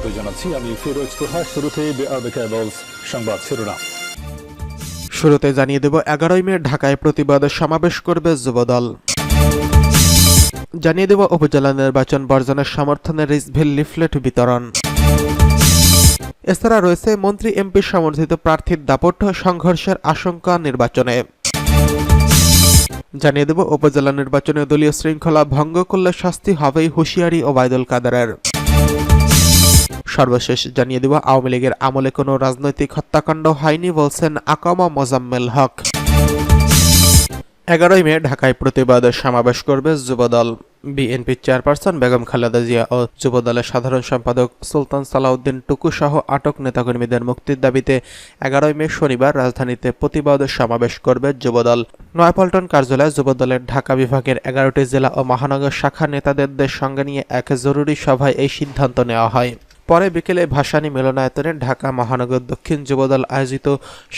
স্বাগত জানাচ্ছি। আমি ফিরোজ তোহা শুরুতে সংবাদ শিরোনাম। শুরুতে জানিয়ে দেব, এগারোই মে ঢাকায় প্রতিবাদ সমাবেশ করবে যুবদল। জানিয়ে দেব, উপজেলা নির্বাচন বর্জনের সমর্থনে রিসভিল লিফলেট বিতরণ। এছাড়া রয়েছে, মন্ত্রী এমপি সমর্থিত প্রার্থীর দাপট, সংঘর্ষের আশঙ্কা নির্বাচনে। জানিয়ে দেব, উপজেলা নির্বাচনে দলীয় শৃঙ্খলা ভঙ্গ করলে শাস্তি হবেই হুঁশিয়ারি ওবায়দুল কাদেরের। সর্বশেষ জানিয়ে দেব, আওয়ামী লীগের আমলে কোনো রাজনৈতিক হত্যাকাণ্ড হয়নি বলছেন আকামা মোজাম্মেল হক। এগারোই মে ঢাকায় প্রতিবাদ সমাবেশ করবে যুবদল। বিএনপি চেয়ারপারসন বেগম খালেদা জিয়া ও যুবদলের সাধারণ সম্পাদক সুলতান সালাউদ্দিন টুকু সহ আটক নেতাকর্মীদের মুক্তির দাবিতে এগারোই মে শনিবার রাজধানীতে প্রতিবাদ সমাবেশ করবে যুবদল। নয়াপল্টন কার্যালয়ে যুবদলের ঢাকা বিভাগের এগারোটি জেলা ও মহানগর শাখা নেতাদের সঙ্গে নিয়ে এক জরুরি সভায় এই সিদ্ধান্ত নেওয়া হয়। পরে বিকেলে ভাসানী মিলনায়তনে ঢাকা মহানগর দক্ষিণ যুবদল আয়োজিত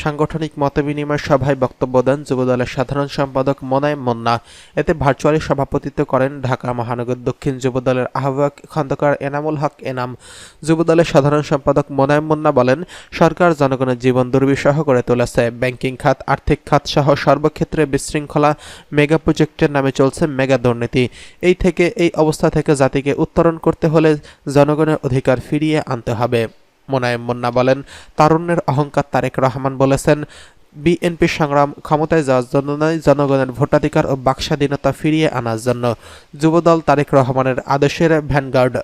সাংগঠনিক মতবিনিময় সভায় বক্তব্য দেন যুবদলের সাধারণ সম্পাদক মোনায়েম মন্না। এতে ভার্চুয়ালি সভাপতিত্ব করেন ঢাকা মহানগর দক্ষিণ যুবদলের আহ্বায়ক খন্দকার এনামুল হক এনাম। যুবদলের সাধারণ সম্পাদক মোনায়েম মুন্না বলেন, সরকার জনগণের জীবন দুর্বিষহ করে তুলেছে। ব্যাংকিং খাত, আর্থিক খাত সহ সর্বক্ষেত্রে বিশৃঙ্খলা মেগা প্রজেক্টের নামে চলছে মেগা দুর্নীতি। এই থেকে, এই অবস্থা থেকে জাতিকে উত্তরণ করতে হলে জনগণের অধিকার ফিরিয়ে আনতে হবে। মোনায়েম মুন্না বলেন, তারুণ্যের অহংকার তারেক রহমান বলেছেন, বিএনপি সংগ্রাম ক্ষমতায় যাওয়ার জন্য নয়, জনগণের ভোটাধিকার ও বাকস্বাধীনতা ফিরিয়ে আনার জন্য। যুবদল তারেক রহমানের আদেশের ভ্যানগার্ড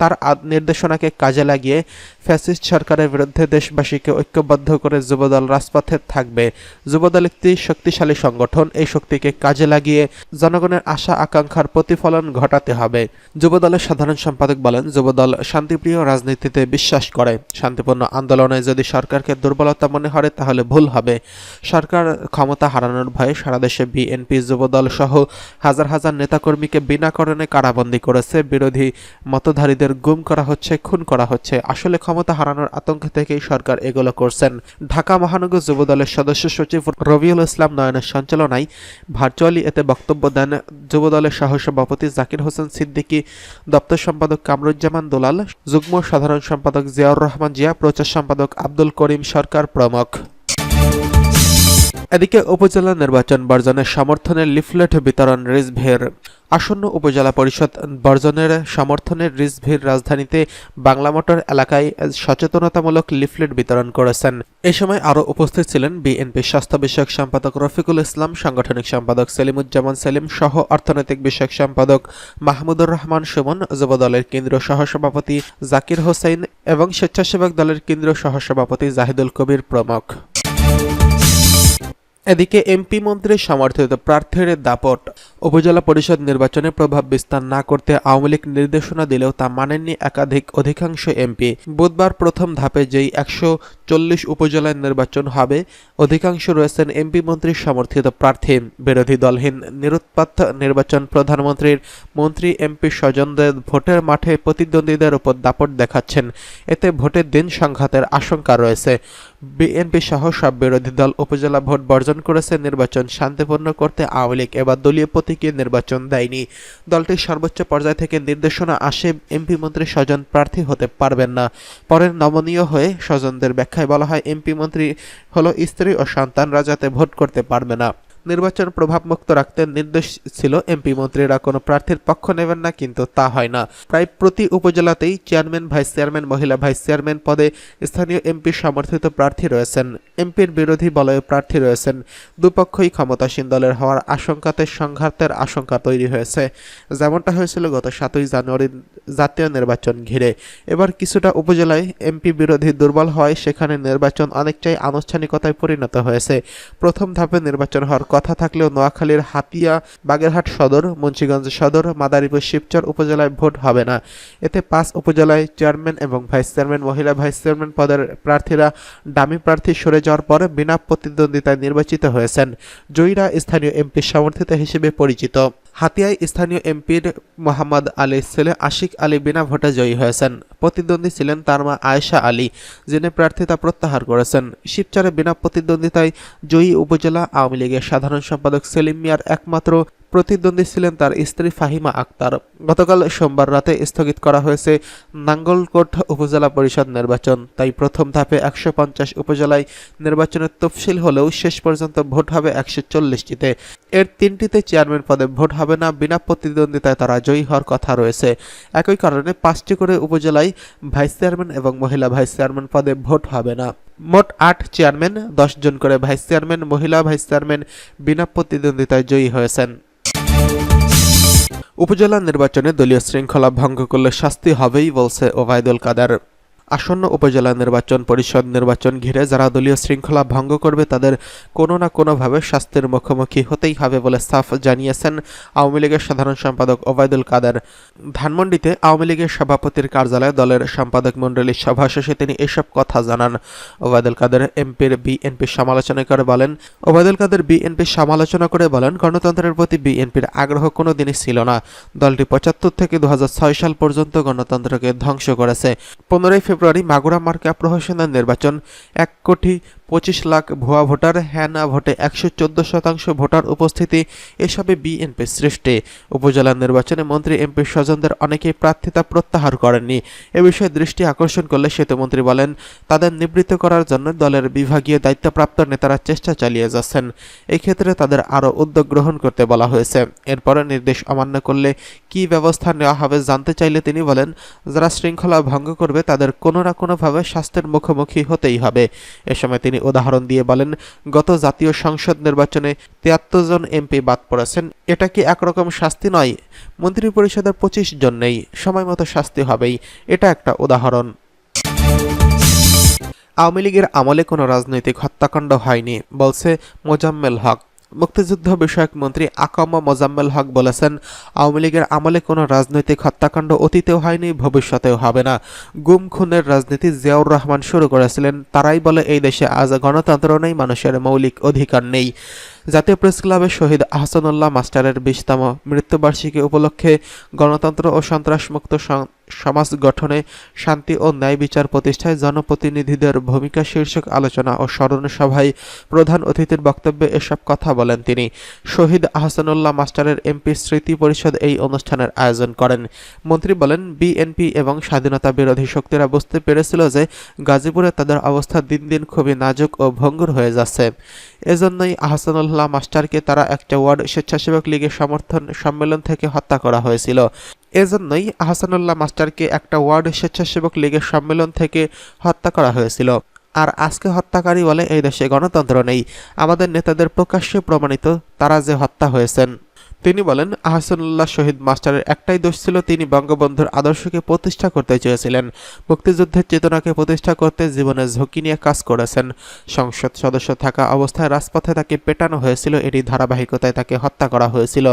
তার নির্দেশনাকে কাজে লাগিয়ে ফ্যাসিস্ট সরকারের বিরুদ্ধে দেশবাসীকে ঐক্যবদ্ধ করে যুবদল রাজপথে থাকবে। যুবদল একটি শক্তিশালী সংগঠন। এই শক্তিকে কাজে লাগিয়ে জনগণের আশা, আকাঙ্ক্ষার প্রতিফলন ঘটাতে হবে। যুবদলের সাধারণ সম্পাদক বলেন, যুবদল শান্তিপ্রিয় রাজনীতিতে বিশ্বাস করে। শান্তিপূর্ণ আন্দোলনে যদি সরকারকে দুর্বলতা মনে হয় তাহলে ভুল হবে। সরকার ক্ষমতা হারানোর ভয়ে সারা দেশে বিএনপি, যুবদল সহ হাজার হাজার নেতাকর্মীকে বিনা কারণে কারাবন্দী করেছে। বিরোধী মতধারীদের গুম করা হচ্ছে, খুন করা হচ্ছে। আসলে ক্ষমতা হারানোর আতঙ্ক থেকেই সরকার এগুলো করছেন। ঢাকা মহানগর যুবদলের সদস্য সচিব রবিউল ইসলাম নয়নের সঞ্চালনায় ভার্চুয়ালি এতে বক্তব্য দেন যুবদলের সহসভাপতি জাকির হোসেন সিদ্দিকী, দপ্তর সম্পাদক কামরুজ্জামান দোলাল, যুগ্ম সাধারণ সম্পাদক জিয়াউর রহমান জিয়া, প্রচার সম্পাদক আব্দুল করিম সরকার প্রমুখ। এদিকে উপজেলা নির্বাচন বর্জনের সমর্থনে লিফলেট বিতরণ রিজভের। আসন্ন উপজেলা পরিষদ বর্জনের সমর্থনে রিজভির রাজধানীতে বাংলা মোটর এলাকায় সচেতনতামূলক লিফলেট বিতরণ করেছেন। এ সময় আরও উপস্থিত ছিলেন বিএনপি স্বাস্থ্য বিষয়ক সম্পাদক রফিকুল ইসলাম, সাংগঠনিক সম্পাদক সেলিমুজ্জামান সেলিম সহ অর্থনৈতিক বিষয়ক সম্পাদক মাহমুদুর রহমান সুমন, যুবদলের কেন্দ্রীয় সহসভাপতি জাকির হোসেন এবং স্বেচ্ছাসেবক দলের কেন্দ্রীয় সহসভাপতি জাহিদুল কবির প্রমুখ। এদিকে এমপি মন্ত্রীর সমর্থিত প্রার্থীর দাপট। উপজেলা পরিষদ নির্বাচনে প্রভাব বিস্তার না করতে আওয়ামী লীগ নির্দেশনা দিলেও তা মানেননি একাধিক অধিকাংশ এমপি। বুধবার প্রথম ধাপে যেই একশো চল্লিশ উপজেলায় নির্বাচন হবে। অধিকাংশ রয়েছেন এমপি মন্ত্রীর সমর্থিত প্রার্থী, বিরোধী দলহীন, নিরুৎপাত নির্বাচন প্রধানমন্ত্রীর মন্ত্রী, এমপি স্বজনদের ভোটের মাঠে প্রতিদ্বন্দ্বীদের উপর দাপট দেখাচ্ছেন। এতে ভোটের দিন সংঘাতের আশঙ্কা রয়েছে। বিএনপি সহ সব বিরোধী দল উপজেলা ভোট বর্জন করেছে। নির্বাচন শান্তিপূর্ণ করতে আওয়ামী লীগ এবার দলীয় প্রতীকে নির্বাচন দেয়নি। দলটির সর্বোচ্চ পর্যায় থেকে নির্দেশনা আসে। এমপি মন্ত্রী স্বজন প্রার্থী হতে পারবেন না। পরে নমনীয় হয়ে স্বজনদের ব্যাখ্যায় বলা হয় এমপি মন্ত্রী হলো স্ত্রী ও সন্তানরা যাতে ভোট করতে পারবে না। নির্বাচন প্রভাবমুক্ত রাখতে নির্দেশ ছিল এমপি মন্ত্রীরা। কোনো প্রার্থীর পক্ষ নেবেন না, কিন্তু তা হয় না। প্রায় প্রতি উপজেলাতেই চেয়ারম্যান, ভাইস চেয়ারম্যান, মহিলা ভাইস চেয়ারম্যান পদে স্থানীয় এমপি সমর্থিত প্রার্থী রয়েছেন। এমপির বিরোধী বলয়ে প্রার্থী রয়েছেন। দুপক্ষই ক্ষমতাসীন দলের হওয়ার আশঙ্কাতে সংঘাতের আশঙ্কা তৈরি হয়েছে। যেমনটা হয়েছিল গত সাতই জানুয়ারি জাতীয় নির্বাচন ঘিরে। এবার কিছুটা উপজেলায় এমপি বিরোধী দুর্বল হয় সেখানে নির্বাচন অনেকটাই আনুষ্ঠানিকতায় পরিণত হয়েছে। প্রথম ধাপে নির্বাচন হওয়ার কথা থাকলেও নোয়াখালীর হাতিয়া বাগেরহাট সদর, মুন্সীগঞ্জ সদর, মাদারীপুর শিবচর উপজেলায় ভোট হবে না। এতে পাঁচ উপজেলায় চেয়ারম্যান এবং ভাইস চেয়ারম্যান, মহিলা ভাইস চেয়ারম্যান পদের প্রার্থীরা ডামি প্রার্থী সরে যাওয়ার পর বিনা প্রতিদ্বন্দ্বিতায় নির্বাচিত হয়েছেন। জয়ীরা স্থানীয় এমপি সমর্থিত হিসেবে পরিচিত। হাতিয়ায় স্থানীয় এমপির মোহাম্মদ আলীর ছেলে আশিক আলী বিনা ভোটে জয়ী হয়েছেন। প্রতিদ্বন্দ্বী ছিলেন তার মা আয়েশা আলী, যিনি প্রার্থিতা প্রত্যাহার করেছেন। শিবচরে বিনা প্রতিদ্বন্দ্বিতায় জয়ী উপজেলা আওয়ামী লীগের সাধারণ সম্পাদক সেলিম মিয়ার একমাত্র প্রতিদ্বন্দ্বী ছিলেন তার স্ত্রী ফাহিমা আক্তার। গতকাল সোমবার রাতে স্থগিত করা হয়েছে নাঙ্গলকোট উপজেলা পরিষদ নির্বাচন। তাই প্রথম ধাপে একশো পঞ্চাশ উপজেলায় নির্বাচনের তফসিল হলেও শেষ পর্যন্ত ভোট হবে একশো চল্লিশটিতে। এর তিনটিতে চেয়ারম্যান পদে ভোট হবে না, বিনা প্রতিদ্বন্দ্বিতায় তারা জয়ী হওয়ার কথা রয়েছে। একই কারণে পাঁচটি করে উপজেলায় ভাইস চেয়ারম্যান এবং মহিলা ভাইস চেয়ারম্যান পদে ভোট হবে না। মোট আট চেয়ারম্যান, দশ জন করে ভাইস চেয়ারম্যান, মহিলা ভাইস চেয়ারম্যান বিনা প্রতিদ্বন্দ্বিতায় জয়ী হয়েছেন। উপজেলা নির্বাচনে দলীয় শৃঙ্খলা ভঙ্গ করলে শাস্তি হবেই বলছে ওবায়দুল কাদের। আসন্ন উপজেলা নির্বাচন পরিষদ নির্বাচন ঘিরে যারা দলীয় শৃঙ্খলা ভঙ্গ করবে, তাদের কোনো না কোনোভাবে শাস্তির মুখোমুখি হতেই হবে বলে সাফ জানিয়েছেন আওয়ামী লীগের সাধারণ সম্পাদক ওবায়দুল কাদের। ধানমন্ডিতে আওয়ামী লীগের সভাপতির কার্যালয়ে দলের সম্পাদক মণ্ডলীর সভা শেষে তিনি এসব কথা জানান। ওবায়দুল কাদের এমপির বিএনপির সমালোচনা করে বলেন, ওবায়দুল কাদের বিএনপির সমালোচনা করে বলেন, গণতন্ত্রের প্রতি বিএনপির আগ্রহ কোনো দিনই ছিল না। দলটি পঁচাত্তর থেকে দু হাজার ছয় সাল পর্যন্ত গণতন্ত্রকে ধ্বংস করেছে। পনেরোই ফেব্রুয়ারি মাগুরা মার্কা প্রহসনের নির্বাচন এক কোটি পঁচিশ লাখ ভুয়া ভোটার হ্যাঁ না ভোটে একশো চোদ্দ শতাংশ ভোটার উপস্থিতি এসবে বিএনপির সৃষ্টি। উপজেলা নির্বাচনে মন্ত্রী এমপি স্বজনদের অনেকেই প্রার্থিতা প্রত্যাহার করেননি। এ বিষয়ে দৃষ্টি আকর্ষণ করলে সেতুমন্ত্রী বলেন, তাদের নিবৃত্ত করার জন্য দলের বিভাগীয় দায়িত্বপ্রাপ্ত নেতারা চেষ্টা চালিয়ে যাচ্ছেন। এই ক্ষেত্রে তাদের আরও উদ্যোগ গ্রহণ করতে বলা হয়েছে। এরপরে নির্দেশ অমান্য করলে কী ব্যবস্থা নেওয়া হবে জানতে চাইলে তিনি বলেন, যারা শৃঙ্খলা ভঙ্গ করবে তাদের কোনো না কোনোভাবে স্বাস্থ্যের মুখোমুখি হতেই হবে। এ সময় তিনি উদাহরণ দিয়ে বলেন, গত জাতীয় সংসদ নির্বাচনে তিয়াত্তর জন এমপি বাদ পড়েছেন। এটা কি একরকম শাস্তি নয়? মন্ত্রিপরিষদের পঁচিশ জন নেই, সময় মতো শাস্তি হবেই। এটা একটা উদাহরণ। আওয়ামী লীগের আমলে কোনো রাজনৈতিক হত্যাকাণ্ড হয়নি, বলছে মোজাম্মেল হক। মুক্তিযুদ্ধ বিষয়ক মন্ত্রী আকামা মোজাম্মেল হক বলেছেন, আওয়ামী লীগের আমলে কোনো রাজনৈতিক হত্যাকাণ্ড অতীতেও হয়নি, ভবিষ্যতেও হবে না। গুম খুনের রাজনীতি জিয়াউর রহমান শুরু করেছিলেন, তারাই বলে এই দেশে আজ গণতন্ত্র নেই, মানুষের মৌলিক অধিকার নেই। জাতীয় প্রেস ক্লাবে শহীদ আহসানুল্লাহ মাস্টারের বিশতম মৃত্যুবার্ষিকী উপলক্ষে গণতন্ত্র ও সন্ত্রাসমুক্ত সমাজ গঠনে শান্তি ও ন্যায় বিচার প্রতিষ্ঠায় জনপ্রতিনিধিদের ভূমিকা শীর্ষক আলোচনা ও স্মরণ সভায় প্রধান অতিথির বক্তব্যে এসব কথা বলেন তিনি। শহীদ আহসানুল্লাহ মাস্টারের এমপি স্মৃতি পরিষদ এই অনুষ্ঠানের আয়োজন করেন। মন্ত্রী বলেন, বিএনপি এবং স্বাধীনতা বিরোধী শক্তিরা বুঝতে পেরেছিল যে গাজীপুরে তাদের অবস্থা দিন দিন খুবই নাজুক ও ভঙ্গুর হয়ে যাচ্ছে। এজন্যই আহসানুল্লাহ মাস্টারকে তারা একটা ওয়ার্ড স্বেচ্ছাসেবক লীগের সমর্থন সম্মেলন থেকে হত্যা করা হয়েছিল। এজন্যই আহসানুল্লাহ মাস্টারকে একটা ওয়ার্ড স্বেচ্ছাসেবক লীগের সম্মেলন থেকে হত্যা করা হয়েছিল। আর আজকে হত্যাকারী বলে এই দেশে গণতন্ত্র নেই। আমাদের নেতাদের প্রকাশ্যে প্রমাণিত তারা যে হত্যা হয়েছেন। তিনি বলেন, আহসানুল্লাহ শহীদ মাস্টারের একটাই দোষ ছিল তিনি বঙ্গবন্ধুর আদর্শকে প্রতিষ্ঠা করতে চেয়েছিলেন। মুক্তিযুদ্ধের চেতনাকে প্রতিষ্ঠা করতে জীবনে ঝুঁকি নিয়ে কাজ করেছেন। সংসদ সদস্য থাকা অবস্থায় রাজপথে তাকে পেটানো হয়েছিল এরই ধারাবাহিকতায় তাকে হত্যা করা হয়েছিল।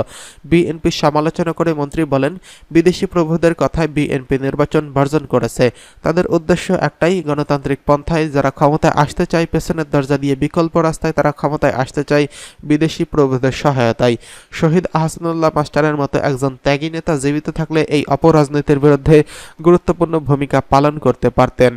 বিএনপির সমালোচনা করে মন্ত্রী বলেন, বিদেশি প্রভুদের কথায় বিএনপি নির্বাচন বর্জন করেছে। তাদের উদ্দেশ্য একটাই, গণতান্ত্রিক পন্থায় যারা ক্ষমতায় আসতে চায়, পেছনের দরজা দিয়ে বিকল্প রাস্তায় তারা ক্ষমতায় আসতে চায়, বিদেশি প্রভুদের সহায়তায়। শহীদ আহসানুল্লাহ মাস্টারের মতো একজন ত্যাগী নেতা জীবিত থাকলে এই অপরাজনীতির বিরুদ্ধে গুরুত্বপূর্ণ ভূমিকা পালন করতে পারতেন।